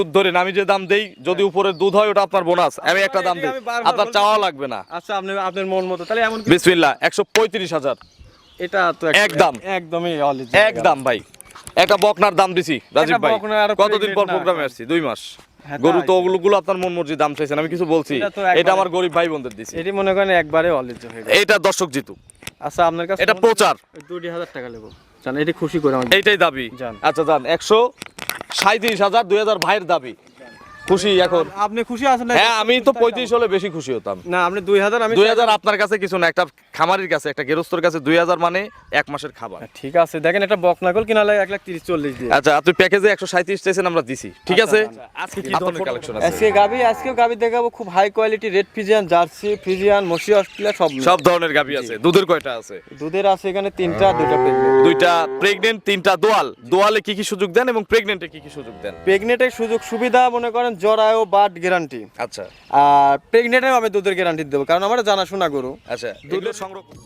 দুধ ধরেন আমি যে দাম দেই যদি উপরে দুধ হয় ওটা আপনার বোনাস আমি একটা দাম দিই। আপনার চাওয়া লাগবে না। আচ্ছা আপনি আপনার মন মতো। তাহলে এমন বিসমিল্লাহ একশো পঁয়ত্রিশ হাজার। এটা তো এক- একদম। একদমই একদম ভাই। একটা বকনার দাম দিছি রাজীব ভাই। কতদিন পর প্রোগ্রামে আসছি? দুই মাস। হ্যাঁ, গরু তো ওগুলো আপনার মন মর্জি দাম চাইছেন আমি কিছু বলছি। এটা এটা আমার গরিব ভাই বোনদের দিছি। এটি মনে করেন একবারে অলিজ হয়ে এইটা দর্শক জিতু। আচ্ছা আপনার কাছে এটা প্রচার। ওই দুটি হাজার টাকা নেব জান এটি খুশি করে এইটাই দাবি। আচ্ছা যান একশো সাঁত্রিশ হাজার দুই হাজার ভাইয়ের দাবি। খুশি এখন। আপনি খুশি আছেন হ্যাঁ আমি তো পঁয়ত্রিশ হলে বেশি খুশি হতাম। না আপনি দুই হাজার আমি দুই হাজার আপনার কাছে কিছু না একটা খামারির কাছে একটা গেরস্তর কাছে দুই হাজার মানে এক মাসের খাবার। ঠিক আছে। দেখেন এটা বকনাকল কিনা লাগে এক লাখ তিরিশ চল্লিশ দিয়ে। আচ্ছা আপনি প্যাকেজে একশো সাঁত্রিশ চাইছেন আমরা দিছি। ঠিক আছে? আচ্ছা, আজকে কি ধরনের কালেকশন আছে? আজকে গাবি আজকেও গাবি দেখাবো খুব high quality red Friesian jersey Friesian মসি অস্ট্রেলিয়া সব সব ধরনের গাবি আছে। দুধের কয়টা আছে? দুধের আছে এখানে তিনটা দুইটা প্রেগনেন্ট দুইটা প্রেগনেন্ট তিনটা দোয়াল। দোয়ালে কি কি সুযোগ দেন এবং প্রেগনেন্টে কি কি সুযোগ দেন? প্রেগনেন্টের সুযোগ সুবিধা মনে করেন জরায়ু বাট গ্যারান্টি আচ্ছা। আর প্রেগনেন্টেও আমি দুধের গ্যারান্টি দেবো কারণ আমার জানাশোনা গরু। আচ্ছা দুধের সংরক্ষণ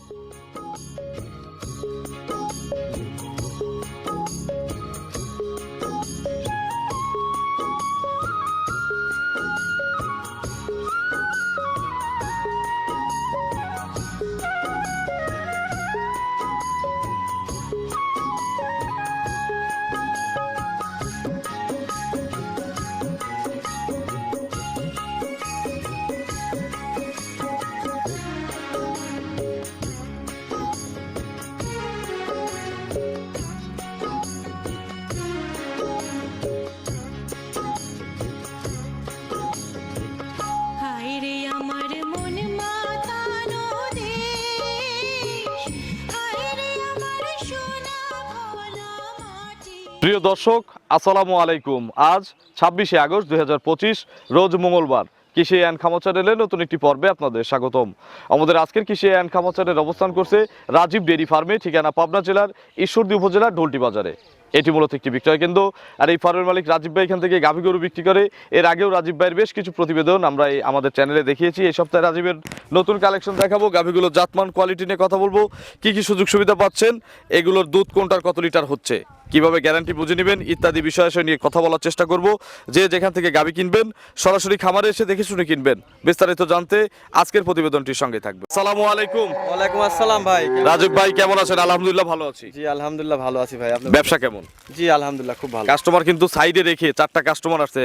প্রিয় দর্শক, আসসালামু আলাইকুম। আজ ছাব্বিশে আগস্ট দুই হাজার পঁচিশ, রোজ মঙ্গলবার। কৃষি আইন অ্যান্ড খামাচারের নতুন একটি পর্বে আপনাদের স্বাগতম। আমাদের আজকের কৃষি অ্যান্ড খামাচারের অবস্থান করছে রাজীব ডেরি ফার্মে, ঠিকানা পাবনা জেলার ঈশ্বরদী উপজেলার ঢোলটি বাজারে। এটি মূলত একটি বিক্রয় কেন্দ্র, আর এই ফার্মের মালিক রাজীব ভাই এখান থেকে গাভী গরু বিক্রি করে। এর আগেও রাজীব ভাইয়ের বেশ কিছু প্রতিবেদন আমরা এই আমাদের চ্যানেলে দেখিয়েছি। এই সপ্তাহে রাজীবের নতুন কালেকশন দেখাবো। গাভীগুলোর জাতমান, কোয়ালিটি নিয়ে কথা বলব। কি কি সুযোগ সুবিধা পাচ্ছেন? এগুলোর দুধ কোনটার, কত লিটার হচ্ছে? কীভাবে গ্যারান্টি বুঝে নেবেন ইত্যাদি বিষয় নিয়ে কথা বলার চেষ্টা করব। যে যেখান থেকে গাবি কিনবেন সরাসরি খামারে এসে দেখে শুনে কিনবেন। বিস্তারিত জানতে আজকের প্রতিবেদনটির সঙ্গে থাকবে। সালামু আলাইকুম। ওয়ালাইকুম আসসালাম ভাই। রাজীব ভাই কেমন আছেন? আলহামদুলিল্লাহ ভালো আছি। জি আলহামদুলিল্লাহ ভালো আছি ভাই। আপনি ব্যবসা কেমন? জি আলহামদুলিল্লাহ খুব ভালো। কাস্টমার কিন্তু সাইডে রেখে চারটা কাস্টমার আসছে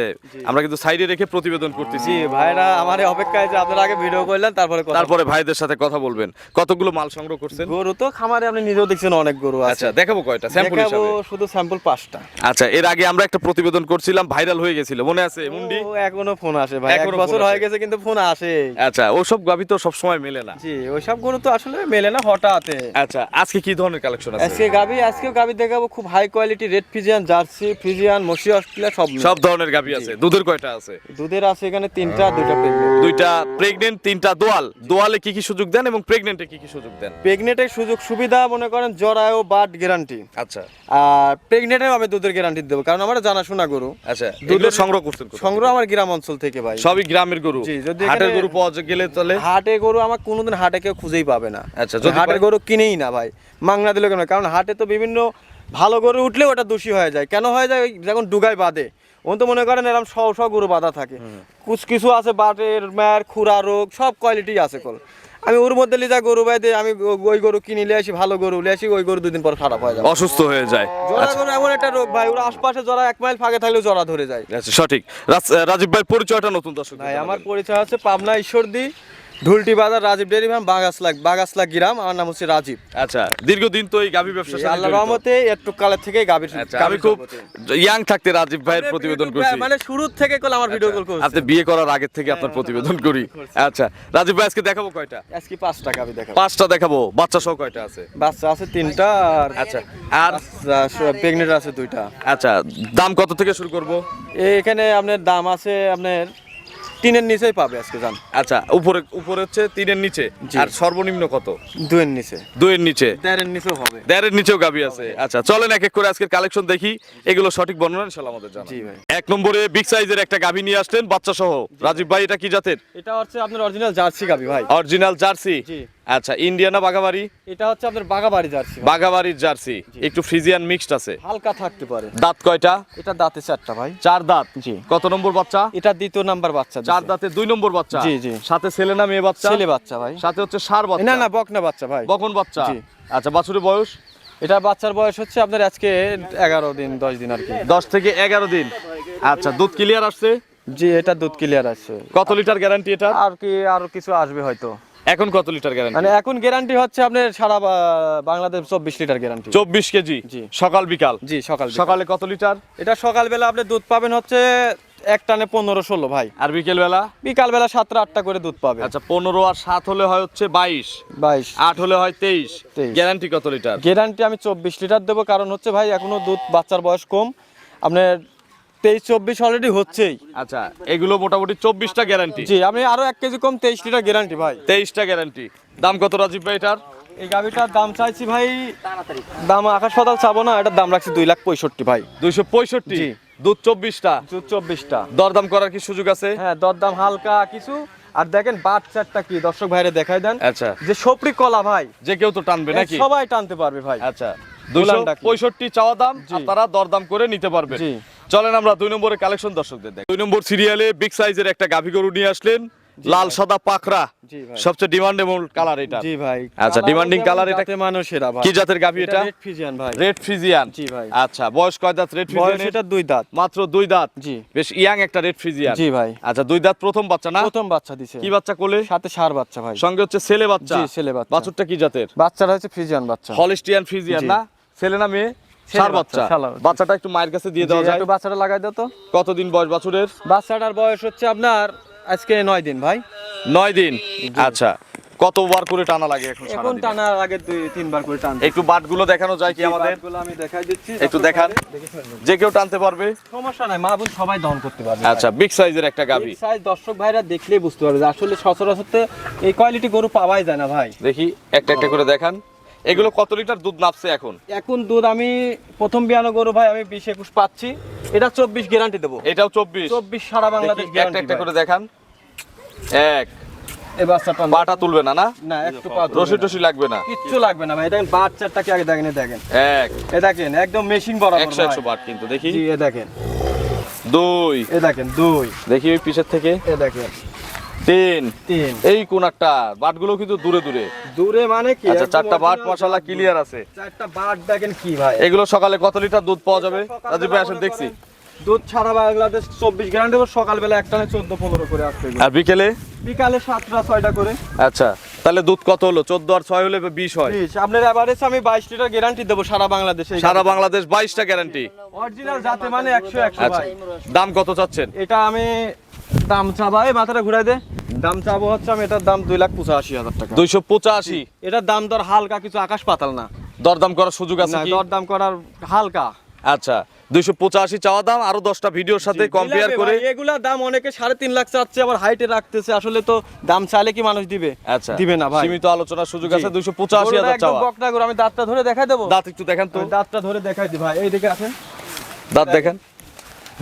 আমরা কিন্তু সাইডে রেখে প্রতিবেদন করতেছি। ভাইরা আমার অপেক্ষায় যে আপনার আগে ভিডিও করলেন তারপরে তারপরে ভাইদের সাথে কথা বলবেন। কতগুলো মাল সংগ্রহ করছেন? গরু তো খামারে আপনি নিজেও দেখছেন অনেক গরু আছে। আচ্ছা দেখাবো কয়টা? স্যাম্পল হিসাবে। শুধু স্যাম্পল পাঁচটা। আচ্ছা এর আগে আমরা একটা প্রতিবেদন করছিলাম ভাইরাল হয়ে গেছিল মনে আছে মুন্ডি? এখনও ফোন আসে ভাই এক বছর হয়ে গেছে কিন্তু ফোন আসে। আচ্ছা ওসব গাবি তো সবসময় মেলে না। জি ওইসব গরু তো আসলে মেলে না হঠাৎ আচ্ছা আজকে কি ধরনের কালেকশন আছে? আজকে গাবি আজকেও গাবি দেখাবো খুব high quality red Friesian jersey Friesian মসি অস্ট্রেলিয়া সব সব ধরনের গাবি আছে দুধের কয়টা আছে? দুধের আছে এখানে তিনটা দুইটা প্রেগনেন্ট দুইটা প্রেগনেন্ট তিনটা দোয়াল। দোয়ালে কি কি সুযোগ দেন এবং প্রেগনেন্টে কি কি সুযোগ দেন? প্রেগনেন্টের সুযোগ সুবিধা মনে করেন জরায়ু বাট গ্যারান্টি আচ্ছা। আর আমি দুধের গ্যারান্টি দেবো কারণ আমার জানাশোনা গরু। আচ্ছা দুধের- সংগ্রহ করছেন সংগ্রহ আমার গ্রাম অঞ্চল থেকে ভাই। সবই গ্রামের গরু? জি, যদি হাটের গরু পাওয়া গেলে তাহলে? হাটে গরু আমার কোনোদিন হাটে কেউ খুঁজেই পাবে না। আচ্ছা, যদি হাটের গরু কিনেই না ভাই। মাংনা দিলে কেন? কারণ হাটে তো বিভিন্ন ভালো গরু উঠলে ওটা দোষী হয়ে যায়। কেন হয়ে যায়? যখন ডুগায় বাঁধে ওন তো মনে করেন এরকম সব সব গরু বাঁধা থাকে। কুছ কিছু আছে বাটের ম্যার খুরা রোগ সব কোয়ালিটি আছে কল। আমি ওর মধ্যে লিজা গরু ভাই দিয়ে আমি ওই গরু কিনে নিয়ে আসি ভালো গরু নিয়ে আসি ওই গরু দুদিন পর খারাপ হয়ে যায় অসুস্থ হয়ে যায়। জরা আচ্ছা। গরু এমন একটা রোগ ভাই ওর আশপাশে জরা এক মাইল ফাঁকে থাকলে জরা ধরে যায়। আচ্ছা সঠিক। রাজীব ভাই পরিচয়টা নতুন দর্শক ভাই আমার পরিচয় আছে পাবনা ঈশ্বরদী ঢুলটি বাজার রাজীব ডেরি ফার্ম বাগাসলা বাগাসলা গ্রাম আমার নাম হচ্ছে রাজীব। আচ্ছা দীর্ঘদিন তো এই গাভী ব্যবসার সাথে আল্লাহ রহমতে একটু কালের থেকে গাভীর আচ্ছা আমি খুব ইয়াং থাকতে রাজীব ভাইয়ের প্রতিবেদন করছি। মানে শুরুর থেকে কল আমার ভিডিও কল করছি। আপনি বিয়ে করার আগে থেকে আপনার প্রতিবেদন করি। আচ্ছা রাজীব ভাই আজকে দেখাবো কয়টা? আজকে পাঁচটা গাভী দেখাবো। পাঁচটা দেখাবো বাচ্চা সহ কয়টা আছে? বাচ্চা আছে তিনটা আর আচ্ছা আর প্রেগনেন্ট আছে দুইটা। আচ্ছা দাম কত থেকে শুরু করব? এখানে আপনার দাম আছে আপনার তিনের নিচেই পাবে আজকে যান আচ্ছা উপরে উপরে হচ্ছে তিনের নিচে। আর সর্বনিম্ন কত? দুয়ের নিচে। দুইয়ের নিচে। দেড়ের নিচেও হবে। দেড়ের নিচেও গাবি আছে। আচ্ছা চলেন এক এক করে আজকের কালেকশন দেখি। এগুলো সঠিক বর্ণনা ইনশাআল্লাহ আমাদের জানা জি ভাই। এক নম্বরে বিগ সাইজের একটা গাভি নিয়ে আসলেন বাচ্চা সহ রাজীব ভাই এটা কি জাতের? এটা হচ্ছে আপনার অরিজিনাল জার্সি গাভী ভাই। অরিজিনাল জার্সি জি। আচ্ছা ইন্ডিয়ানা বাঘাবাড়ি? এটা হচ্ছে আপনার বাগাবাড়ি জার্সি ভাই। বাঘাবাড়ির জার্সি একটু ফ্রিজিয়ান মিক্সড আছে। হালকা থাকতে পারে। দাঁত কয়টা? এটা দাঁতে চারটা ভাই। চার দাঁত? জি। কত নম্বর বাচ্চা? এটা দ্বিতীয় নাম্বার বাচ্চা চার দাঁতে দুই নম্বর বাচ্চা? জি, জি। সাথে ছেলে না মেয়ে বাচ্চা? ছেলে বাচ্চা ভাই। সাথে হচ্ছে সার বাচ্চা? না না বকনা বাচ্চা ভাই। বকন বাচ্চা? জি। আচ্ছা বাছুরের বয়স? এটা বাচ্চার বয়স হচ্ছে আপনার আজকে এগারো দিন দশ দিন আর কি। দশ থেকে এগারো দিন। আচ্ছা দুধ ক্লিয়ার আসছে? জি এটা দুধ ক্লিয়ার আছে কত লিটার গ্যারান্টি এটা আর কি আরও কিছু আসবে হয়তো। এখন কত লিটার গ্যারান্টি মানে এখন গ্যারান্টি হচ্ছে আপনার সারা বাংলাদেশ চব্বিশ লিটার গ্যারান্টি চব্বিশ কেজি? জি। সকাল বিকাল? জি সকাল সকালে কত লিটার? এটা সকালবেলা আপনি দুধ পাবেন হচ্ছে এক টানে পনেরো ষোলো ভাই। আর বিকেল বেলা বিকালবেলা সাতটা আটটা করে দুধ পাবে আচ্ছা পনেরো আর সাত হলে হয় হচ্ছে বাইশ। বাইশ। আট হলে হয় তেইশ। গ্যারান্টি কত লিটার? গ্যারান্টি আমি চব্বিশ লিটার দেবো কারণ হচ্ছে ভাই এখনও দুধ বাচ্চার বয়স কম। আপনার তেইশ চব্বিশ অলরেডি হচ্ছেই। আচ্ছা এগুলো মোটামুটি চব্বিশটা গ্যারান্টি জি আমি আরও এক কেজি কম তেইশ লিটার গ্যারান্টি ভাই। তেইশটা গ্যারান্টি দাম কত রাজীব ভাই এটার? এই গাভিটার দাম চাইছি ভাই দাম আকাশ পাতাল চাবো না এটার দাম রাখছি দুই লাখ পঁয়ষট্টি ভাই। দুইশো পঁয়ষট্টি? দুধ চব্বিশটা? দুধ চব্বিশটা। দরদাম করার কি সুযোগ আছে? হ্যাঁ দরদাম হালকা কিছু। আর দেখেন বাট চারটা কি? দর্শক ভাইরে দেখাই দেন। আচ্ছা। যে সপরি কলা ভাই। যে কেউ তো টানবে নাকি? সবাই টানতে পারবে ভাই। আচ্ছা। দুইশো? পঁয়ষট্টি চাওয়া দাম। তারা দরদাম করে নিতে পারবে। চলেন আমরা দুই নম্বরের কালেকশন দর্শকদের দেখ। দুই নম্বর সিরিয়ালে বিগ সাইজের একটা গাভী গরু নিয়ে আসলেন। লাল সাদা পাকড়া। সবচেয়ে ডিমান্ডেবল কালার এটা। জি ভাই। আচ্ছা, demanding colour এটা- মানুষেরা ভাই। কি জাতের গাভী এটা রেড ফিজিয়ান ভাই। রেড ফ্রিজিয়ান জি ভাই। আচ্ছা বয়স কয় দাঁত রেড বয়স এটা দুই দাঁত। মাত্র দুই দাঁত। জি। বেশ ইয়াং একটা রেড ফ্রিজিয়ান জি ভাই। আচ্ছা দুই দাঁত প্রথম বাচ্চা না? প্রথম বাচ্চা দিছে। কি বাচ্চা কোলে? সাথে সার বাচ্চা ভাই। সঙ্গে হচ্ছে ছেলে বাচ্চা। জি, ছেলে বাচ্চা। বাছুরটা কি জাতের? বাচ্চাটা হচ্ছে ফিজিয়ান বাচ্চা। হলিস্টিয়ান ফ্রিজিয়ান জি। না? ছেলে না মেয়ে? সার বাচ্চা। বাচ্চাটা একটু মায়ের কাছে দিয়ে দেওয়া যায়। একটু বাচ্চাটা লাগাই দাও তো। কতদিন বয়স বাছুরের? বাচ্চাটার বয়স হচ্ছে আপনার আজকে নয় দিন ভাই। নয় দিন? আচ্ছা। কতবার করে টানা লাগে এখন এখন? টানার আগে দুই তিনবার করে টান একটু বাটগুলো দেখানো যায় কি আমাদের? আমি দেখাই দিচ্ছি একটু দেখান। যে কেউ টানতে পারবে। সমস্যা নাই মা বোন সবাই দহন করতে পারবে আচ্ছা বিগ সাইজের একটা গাভী। সাইজ দর্শক ভাইরা দেখলেই বুঝতে পারবে আসলে সচরাচর এই কোয়ালিটি গরু পাওয়াই যায় না ভাই। দেখি একটা একটা করে দেখান। এগুলো কত লিটার দুধ নাপছে এখন? এখন দুধ আমি প্রথম বিয়ানো গরু ভাই আমি বিশ একুশ পাচ্ছি। এটা চব্বিশ গ্যারান্টি দেবো। এটাও চব্বিশ? চব্বিশ সারা বাংলাদেশ একটা একটা করে দেখান। এক। বাটা তুলবে না না? না একটু টসি লাগবে না। কিচ্ছু লাগবে না ভাই বাচ্চাটাকে আগে দেখেন দেখেন। এক। এ দেখেন একদম মেশিন বরাবর একশো একশো বাট কিন্তু দেখি। এ দেখেন। দুই। এ দেখেন দুই। দেখি ওই পিছের থেকে। এ দেখেন। তিন। তিন। এই কোন একটা বাটগুলো কিন্তু দূরে দূরে। দূরে মানে কি? আচ্ছা চারটা বাট original মশলা ক্লিয়ার আছে। চারটা বাট দেখেন কি ভাই। এগুলো সকালে কত লিটার দুধ পাওয়া যাবে? রাজীব ভাই আসেন দেখছি। দুধ ছাড়া বাংলাদেশ চব্বিশ গ্যারান্টি সকালবেলা একটানে চোদ্দ পনেরো করে আসবে আর বিকেলে? বিকালে সাতটা ছয়টা করে। আচ্ছা তাহলে দুধ কত হলো? চোদ্দ আর ছয় হলে বিশ হয়। আপনার এভারেজ আমি বাইশ লিটার গ্যারান্টি দেবো সারা বাংলাদেশে। সারা বাংলাদেশ বাইশটা গ্যারান্টি অরিজিনাল জাতে মানে একশো একশো আচ্ছা দাম কত চাচ্ছেন? এটা আমি দাম চাবা এই মাথাটা ঘুরাই দে। দাম চাবো হচ্ছে আমি এটার দাম দুই লাখ পঁচাশি হাজার টাকা। দুইশো পঁচাশি? এটার দাম দর হালকা কিছু আকাশ পাতাল না। দরদাম করার সুযোগ আছে না, কি? দর দাম করার হালকা। আচ্ছা দুইশো পঁচাশি চাওয়া দাম আরও দশটা ভিডিওর সাথে কম্পেয়ার করে এগুলা দাম অনেকে সাড়ে তিন লাখ চাচ্ছে আবার হাইটে রাখতেছে। আসলে তো দাম চাইলে কি মানুষ দিবে? আচ্ছা দিবে না ভাই। সীমিত আলোচনার সুযোগ আছে দুইশো পঁচাশি হাজার চাওয়া। বকনা গরু, আমি দাঁতটা ধরে দেখাই দেবো? দাঁত একটু দেখান তো। দাঁতটা ধরে দেখাই দি ভাই। এই দিকে আছেন দাঁত দেখেন।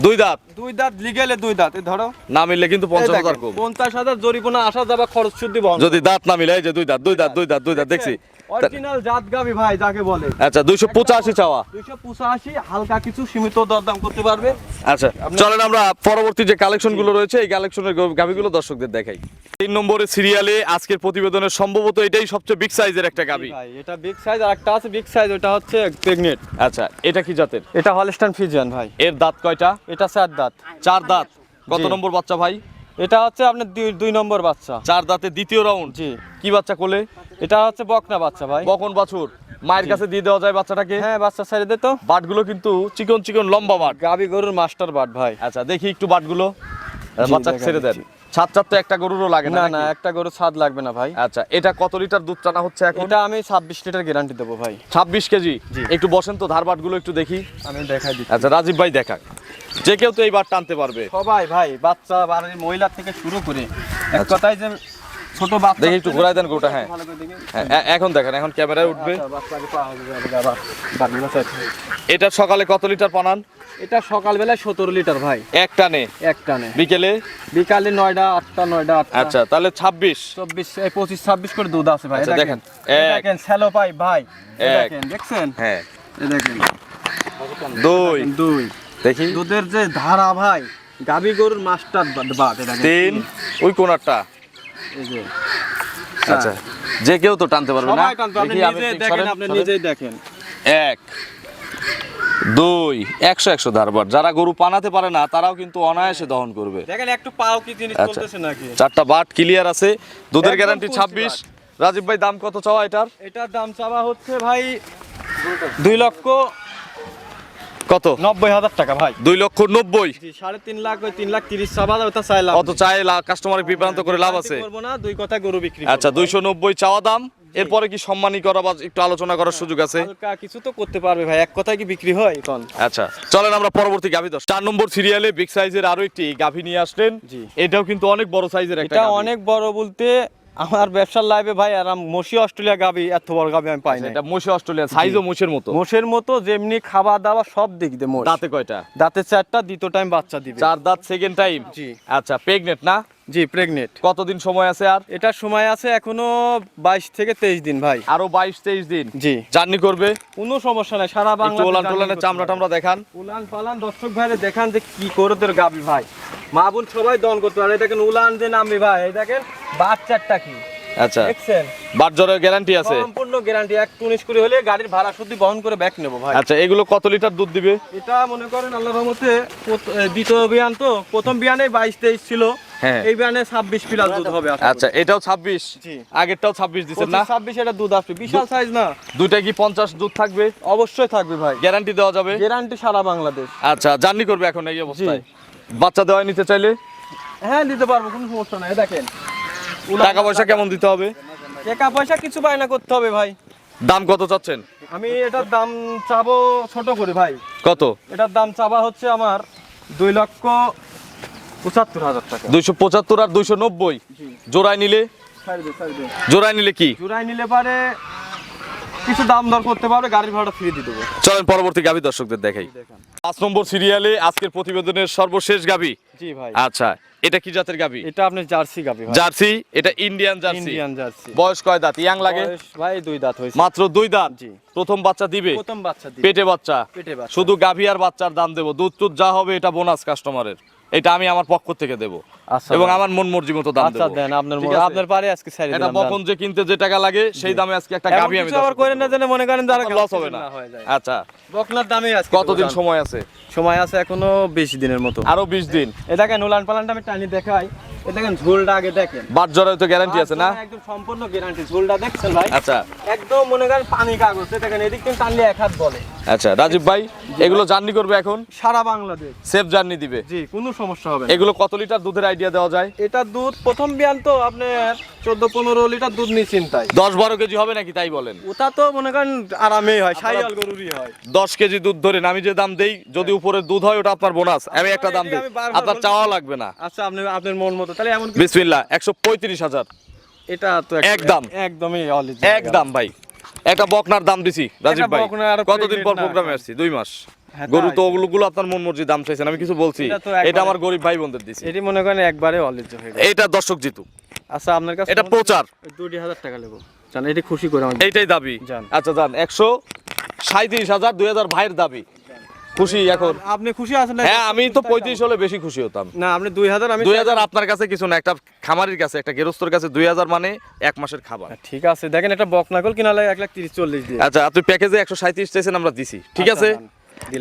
দুই দাঁত। দুই দাঁত লিগেলে দুই দাঁত। এই ধরো। না মিললে কিন্তু পঞ্চাশ হাজার কম। পঞ্চাশ হাজার জরিপনা আসা যাবা খরচ শুদ্ধি বহন। যদি দাঁত না মিলে এই যে দুই দাঁত দুই দাঁত দুই দাঁত দুই দাঁত দেখছি। অরিজিনাল জাত গাবি ভাই যাকে বলে। আচ্ছা দুইশো পঁচাশি চাওয়া। দুইশো পঁচাশি হালকা কিছু সীমিত দরদাম করতে পারবে। আচ্ছা চলেন আমরা পরবর্তী যে কালেকশনগুলো রয়েছে এই কালেকশনের গাভিগুলো দর্শকদের দেখাই। তিন নম্বরের সিরিয়ালে আজকের প্রতিবেদনের সম্ভবত এটাই সবচেয়ে বিগ সাইজের একটা গাভি ভাই এটা বিগ সাইজ আর একটা আছে বিগ সাইজ ওটা হচ্ছে প্রেগনেন্ট আচ্ছা এটা কি জাতের? এটা হলস্টান ফিজিয়ান ভাই। এর দাঁত কয়টা? এটা চার দাঁত। চার দাঁত। কত নম্বর বাচ্চা ভাই? এটা হচ্ছে আপনার দুই নম্বর বাচ্চা। চার দাঁতে দ্বিতীয় রাউন্ড জি। কি বাচ্চা কোলে? এটা হচ্ছে বকনা বাচ্চা ভাই। বকন বাছুর। মায়ের কাছে দিয়ে দেওয়া যায় বাচ্চাটাকে? হ্যাঁ বাচ্চা ছেড়ে দে তো। বাটগুলো কিন্তু চিকন চিকন লম্বা বাট। গাবি গরুর মাস্টার বাট ভাই। আচ্ছা দেখি একটু বাটগুলো। বাচ্চা ছেড়ে দেন। ছাদ ছাদ তো একটা গরুরও লাগে না না একটা গরু ছাদ লাগবে না ভাই। আচ্ছা এটা কত লিটার দুধ টানা হচ্ছে এখন? এটা আমি ছাব্বিশ লিটার গ্যারান্টি দেবো ভাই। ছাব্বিশ কেজি? জি। একটু বসেন তো ধারবাটগুলো একটু দেখি। আমি দেখাই দিচ্ছি। আচ্ছা রাজীব ভাই দেখাক। যে কেউ তো এই বার টানতে পারবে। সবাই ভাই বাচ্চা বাড়ির মহিলা থেকে শুরু করে এক আচ্ছা। কথায় যে ছোট বাচ্চা দেখি একটু ঘুরাই দেন গরুটা হ্যাঁ। হ্যাঁ, এখন দেখেন এখন ক্যামেরায় উঠবে। আচ্ছা। এটা সকালে কত লিটার পানান এটা সকালবেলায় সতেরো লিটার ভাই। এক টানে? এক টানে। বিকেলে? বিকালে নয়টা আটটা নয়টা আটটা। আচ্ছা তাহলে ছাব্বিশ। চব্বিশ পঁচিশ ছাব্বিশ করে দুধ আছে ভাই। আচ্ছা, দেখেন। স্যালো পাই ভাই। দেখেন দেখছেন? হ্যাঁ। দেখেন। দুই। দুই। দেখি। দুধের যে ধারা ভাই গাবি গরুর মাস্টার বাদ এই তিন ওই কোনারটা। এই যে। আচ্ছা যে কেউ তো টানতে পারবে না। আপনি দেখি, ঠিক দেখেন আপনি। নিজেই দেখেন। এক দুই একশো একশো ধারবার যারা গরু পানাতে পারে না তারাও কিন্তু অনায়াসে দহন করবে। দেখেন একটু পাও কি জিনিস আচ্ছা। চলতেছে নাকি? চারটা বাট ক্লিয়ার আছে। দুধের গ্যারান্টি কুলসি ছাব্বিশ। রাজীব ভাই দাম কত চাওয়া এটার? এটার দাম চাওয়া হচ্ছে ভাই দুই লক্ষ কত? নব্বই হাজার টাকা ভাই। দুই লক্ষ নব্বই। সাড়ে তিন লাখ ওই তিন লাখ তিরিশ চাওয়া ওটা কত চাই কাস্টমার বিভ্রান্ত করে লাভ আছে। করব না দুই কথা গরু বিক্রি আচ্ছা দুইশো নব্বই চাওয়া দাম। এরপরে কি সম্মানী করা বা একটু আলোচনা করার সুযোগ আছে? কিছু তো করতে পারবে ভাই এক কথায় কি বিক্রি হয় এখন? আচ্ছা চলেন আমরা পরবর্তী গাভি দশ। চার নম্বর সিরিয়ালে বিগ সাইজের আরও একটি গাভী নিয়ে আসলেন। এটাও কিন্তু অনেক বড় সাইজের একটা এটা অনেক বড় বলতে আমার ব্যবসার লাইভে ভাই আর মসি অস্ট্রেলিয়া গাবি এত বড় গাবি আমি পাই না এটা মোষে অস্ট্রেলিয়া সাইজও মোষের মতো? মোষের মতো যেমনি খাওয়া দাওয়া সব দিক দিয়ে মোষ। দাঁতে কয়টা? দাঁতে চারটা দ্বিতীয় টাইম বাচ্চা দিবে। চার দাঁত সেকেন্ড টাইম জি। আচ্ছা প্রেগনেট না? জি প্রেগনেন্ট কতদিন সময় আছে আর? এটার সময় আছে এখনও বাইশ থেকে তেইশ দিন ভাই। আরও বাইশ তেইশ দিন? জি। জার্নি করবে? কোনো সমস্যা নাই সারা বাংলা ওলান টোলানের চামড়া টামড়া দেখান। উলান পালান দর্শক ভাইরে দেখান যে কি করে তোর গাবি ভাই। মা বোন সবাই দন করতে পারে। উলান যে নামবে ভাই এই দেখেন বাচ্চারটা কি? আচ্ছা। দেখছেন গ্যারান্টি আছে? সম্পূর্ণ গ্যারান্টি এক করে হলে গাড়ির ভাড়া বহন করে ব্যাক নেব ভাই। আচ্ছা এগুলো কত লিটার দুধ দিবে? এটা মনে করেন আল্লাহ রহমতে দ্বিতীয় বিয়ান তো প্রথম বিয়ানে বাইশ তেইশ ছিল। হ্যাঁ। এই বিয়ানে ছাব্বিশ প্লাস দুধ হবে আচ্ছা এটাও ছাব্বিশ? আগেরটাও ছাব্বিশ দিচ্ছেন না? ছাব্বিশ এটা দুধ আসবে। বিশাল সাইজ না। দুইটা কি পঞ্চাশ দুধ থাকবে? অবশ্যই থাকবে ভাই। গ্যারান্টি দেওয়া যাবে? গ্যারান্টি সারা বাংলাদেশ। আচ্ছা জার্নি করবে এখন এই অবস্থায়? বাচ্চা দেওয়া নিতে চাইলে? হ্যাঁ দিতে পারব কোনো সমস্যা নাই দেখেন। টাকা পয়সা কেমন দিতে হবে? টাকা পয়সা কিছু বায়না করতে হবে ভাই। দাম কত চাচ্ছেন? আমি এটার দাম চাবো ছোট করে ভাই। কত? এটার দাম চাবা হচ্ছে আমার দুই লক্ষ পঁচাত্তর হাজার টাকা। দুইশো পঁচাত্তর আর দুইশো নব্বই। জোড়ায় নিলে? জোড়ায় নিলে কি? জোড়াই নিলে পারে কিছু দাম দর করতে পারবে গাড়ির ভাড়া ফ্রি দিয়ে দেবো। চলেন পরবর্তী গাভী দর্শকদের দেখাই। পাঁচ নম্বর সিরিয়ালে আজকের প্রতিবেদনের সর্বশেষ গাভী। জি ভাই। আচ্ছা এটা কি জাতের গাভি? এটা আপনার জার্সি গাবি জার্সি? এটা ইন্ডিয়ান জার্সি? Indian jersey. বয়স কয় দাঁত? ইয়াং লাগে? ভাই দুই দাঁত হয়েছে। মাত্র দুই দাঁত? জি। প্রথম বাচ্চা দিবে? প্রথম বাচ্চা দিবে। পেটে বাচ্চা? পেটে বাচ্চা। শুধু গাভি আর বাচ্চার দাম দেবো। দুধ টুধ যা হবে এটা বোনাস কাস্টমারের এটা আমি আমার পক্ষ থেকে দেব। আচ্ছা এবং আমার মন মর্জি মতো দাম আচ্ছা দেন আপনার আপনার পারে আজকে ছেড়ে এটা দিলাম বকন যে কিনতে যে টাকা লাগে সেই দামে আজকে একটা গাভি আমি কিছু আবার দর্শকদের করে না দেবো। জানে মনে করেন যারা লস হবে না। আচ্ছা। বকনার দামে আজকে কতদিন সময় আছে? সময় আছে এখনও বেশি দিনের মতো। আরও বিশ দিন। এ দেখেন উলান পালানটা আমি টানি দেখাই। দেখেন ঝোলটা আগে দেখেন। বাট জ্বরের তো গ্যারান্টি আছে না? একদম সম্পূর্ণ গ্যারান্টি ঝোলটা দেখছেন ভাই? আচ্ছা। একদম মনে করেন পানি কাগজ দেখেন এদিক থেকে টানলে এক হাত বলে। আচ্ছা রাজীব ভাই এগুলো জার্নি করবে এখন? সারা বাংলাদেশ। সেফ জার্নি দিবে? জি কোনো সমস্যা হবে এগুলো কত লিটার দুধের আইডিয়া দেওয়া যায়? এটা দুধ প্রথম বিয়ান তো আপনার চোদ্দ পনেরো লিটার দুধ নিয়ে চিন্তায় দশ বারো কেজি হবে নাকি তাই বলেন? ওটা তো মনে করেন আরামেই হয় সাইয়াল গরুরই হয়। দশ কেজি দুধ ধরেন আমি যে দাম দেই যদি উপরে দুধ হয় ওটা আপনার বোনাস আমি একটা দাম দিই। আপনার চাওয়া লাগবে না। আচ্ছা আপনি আপনার মন মতো তাহলে এমন বিসমিল্লাহ একশো পঁয়ত্রিশ হাজার। এটা তো এক- একদম। একদমই একদম ভাই। একটা বকনার দাম দিছি রাজীব ভাই। কতদিন পর প্রোগ্রামে আসছি? দুই মাস। হ্যাঁ, গরু তো ওগুলো আপনার মন মর্জি দাম চাইছেন আমি কিছু বলছি। এটা এটা আমার গরিব ভাই বোনদের দিছি। এটি মনে করেন একবারে অলিজ হয়ে এইটা দর্শক জিতু। আচ্ছা আপনার কাছে এটা প্রচার। দুটি হাজার টাকা নেব জান এটি খুশি করে আমার এইটাই দাবি। আচ্ছা যান একশো সাঁত্রিশ হাজার দুই হাজার ভাইয়ের দাবি। খুশি এখন। আপনি খুশি আছেন? হ্যাঁ আমি তো পঁয়ত্রিশ হলে বেশি খুশি হতাম। না আপনি দুই হাজার আমি দুই হাজার আপনার কাছে কিছু না একটা খামারির কাছে একটা গেরস্তর কাছে দুই হাজার মানে এক মাসের খাবার। ঠিক আছে দেখেন এটা বকনাকল কিনা লাগে এক লাখ তিরিশ চল্লিশ দিয়ে। আচ্ছা আপনি প্যাকেজে একশো সাঁত্রিশ চাইছেন আমরা দিছি। ঠিক আচ্ছা, আছে?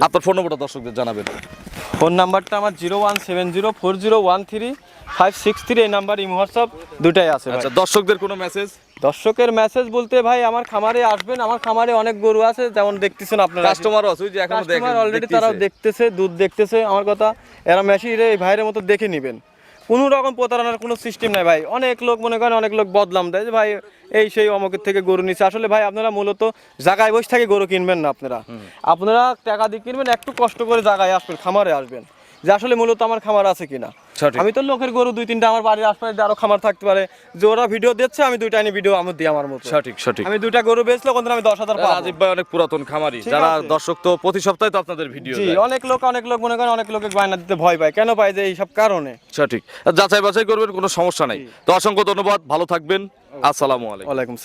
আপনার ফোন নম্বরটা দর্শকদের জানাবেন। ফোন নাম্বারটা আমার zero one seven zero four zero one three five six three এই নাম্বার ইমো হোয়াটসঅ্যাপ দুটাই আছে আচ্ছা দর্শকদের কোনো মেসেজ দর্শকের মেসেজ বলতে ভাই আমার খামারে আসবেন আমার খামারে অনেক গরু আছে যেমন দেখতেছেন আপনারা। কাস্টমারও আছে ওই যে এখনও দেখেন কাস্টমার অলরেডি। তারাও দেখতেছে। দুধ দেখতেছে আমার কথা এরা মেশিনে এই ভাইয়ের মতো দেখে নেবেন। কোনো রকম প্রতারণার কোনো সিস্টেম নাই ভাই। অনেক লোক মনে করেন অনেক লোক বদলাম দেয় যে ভাই এই সেই অমকের থেকে গরু নিচ্ছে আসলে ভাই আপনারা মূলত জায়গায় বসে থেকে গরু কিনবেন না আপনারা। আপনারা টাকা দিয়ে কিনবেন একটু কষ্ট করে জায়গায় আসবেন খামারে আসবেন। যে আসলে মূলত আমার খামার আছে কিনা। আমি তো লোকের গরু দুই তিনটা আমার বাড়ির আশপাশে আরও খামার থাকতে পারে। যে ওরা ভিডিও দিচ্ছে আমি দুইটা এনে ভিডিও আমার দিই আমার মতো। সঠিক সঠিক। আমি দুইটা গরু বেচলে থেকে আমি দশ হাজার পাবো। রাজীব ভাই অনেক পুরাতন খামারি। যারা দর্শক তো প্রতি সপ্তাহে তো আপনাদের ভিডিও জি অনেক লোক অনেক লোক মনে করেন অনেক লোকে বায়না দিতে ভয় পায়। কেন পায় যে এইসব কারণে? সঠিক। যাচাই বাছাই করবেন কোনো সমস্যা নাই। তো অসংখ্য ধন্যবাদ। ভালো থাকবেন। আসসালামু আলাইকুম। ওয়ালাইকুম